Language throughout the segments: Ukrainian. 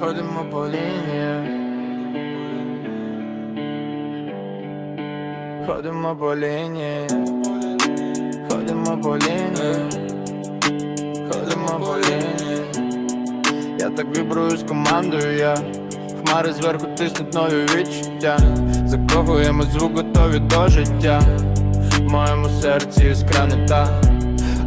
Ходимо по лінії. Ходимо по лінії. Ходимо по лінії. Ходимо по лінії. Я так вібрую з командою я. Хмари зверху тиснуть нові відчуття. Закохуємо звук готові до життя. В моєму серці іскра та.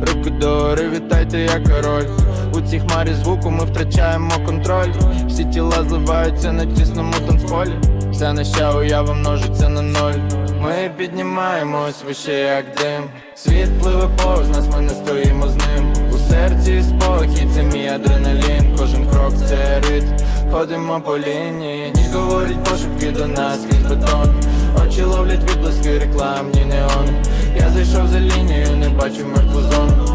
Руки догори, вітайте, я король У цій хмарі звуку ми втрачаємо контроль. Всі тіла зливаються на тісному танцполі. Вся наша уява множиться на ноль Ми піднімаємось вище як дим. Світ пливе повз нас, ми не стоїмо з ним. У серці спокій, це мій адреналін. Кожен крок це ритм Ходимо по лінії, ніж говорить пошепки до нас крізь бетон. Очі ловлять відблиски рекламні неони. Я зайшов за лінію, не бачу мертву зону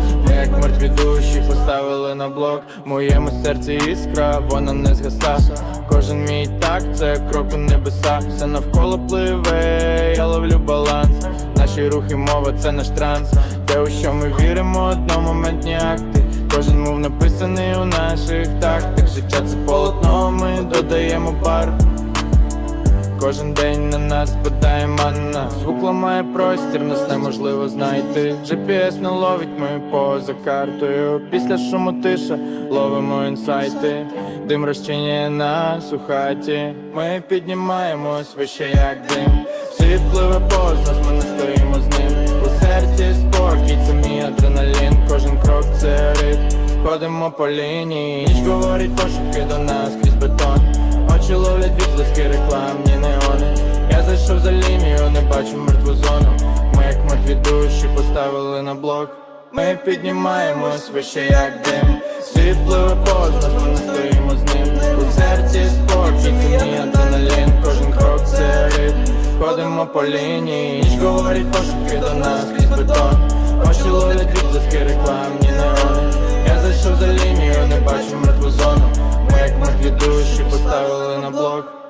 як мертві душі поставили на блок. В моєму серці іскра, вона не згаса. Кожен мій так, це крок у небеса. Все навколо пливе, я ловлю баланс. Наші рухи, мова, це наш транс. Те, у що ми віримо, одномоментні акти. Кожен мов написаний у наших тактах. Життя це полотно, ми додаємо бар Кожен день на нас питає манна. Звук ламає простір, нас неможливо знайти. GPS не ловить, ми поза картою. Після шуму тиша ловимо інсайти. Дим розчиняє нас у хаті. Ми піднімаємось вище як дим. Світ пливе нас, ми не стоїмо з ним. У серці спокій, це мій адреналін. Кожен крок це ритм. Ходимо по лінії. Ніч говорить пошуки до нас крізь бетон. Очі ловлять відблиски рекламні бачу мертву зону. Ми як мертві душі поставили на блок. Ми піднімаємось вище, як дим. Світливе поза, ми не стоїмо з ним. У серці спокій, це мій адреналін Кожен крок це ритм Ходимо по лінії, ніч говорить пошуки до нас крізь бетон. Очі ловлять відблиски рекламні неони Я зайшов за лінію, не бачу мертву зону. Ми як мертві душі поставили на блок.